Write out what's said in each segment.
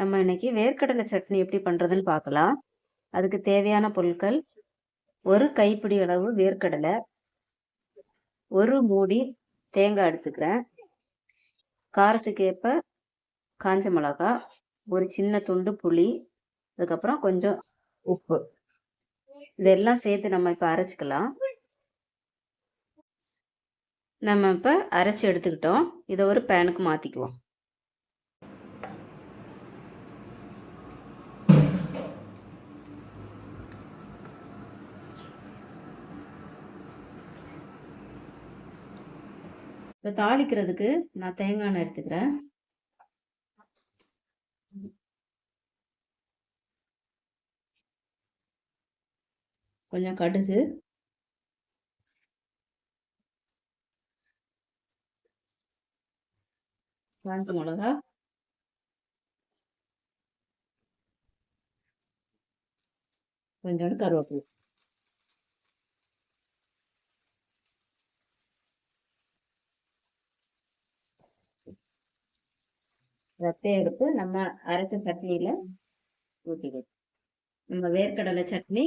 நம்ம இன்னைக்கு வேர்க்கடலை சட்னி எப்படி பண்ணுறதுன்னு பார்க்கலாம். அதுக்கு தேவையான பொருட்கள் ஒரு கைப்பிடி அளவு வேர்க்கடலை ஒரு மூடி தேங்காய் எடுத்துக்கிறேன். காரத்துக்கு ஏற்ப காஞ்ச மிளகா ஒரு சின்ன துண்டு புளி அதுக்கப்புறம் கொஞ்சம் உப்பு. இதெல்லாம் சேர்த்து நம்ம இப்போ அரைச்சிக்கலாம். நம்ம இப்போ அரைச்சி எடுத்துக்கிட்டோம். இதை ஒரு பேனுக்கு மாற்றிக்குவோம் இப்போ தாளிக்கிறதுக்கு நான் தேங்காய் எண்ணெய் எடுத்துக்கிறேன். கொஞ்சம் கடுகு. காஞ்ச மிளகா. கொஞ்சோண்டு கருவேப்பிலை. ரத்தையை எடுத்து நம்ம அரைச்ச சட்னியில் ஊற்றிக்கணும் நம்ம வேர்க்கடலை சட்னி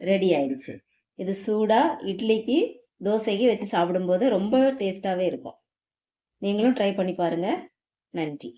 ரெடி ஆயிடுச்சு. இது சூடாக இட்லிக்கு தோசைக்கு வச்சு சாப்பிடும்போது ரொம்ப டேஸ்ட்டாகவே இருக்கும். நீங்களும் ட்ரை பண்ணி பாருங்கள் நன்றி.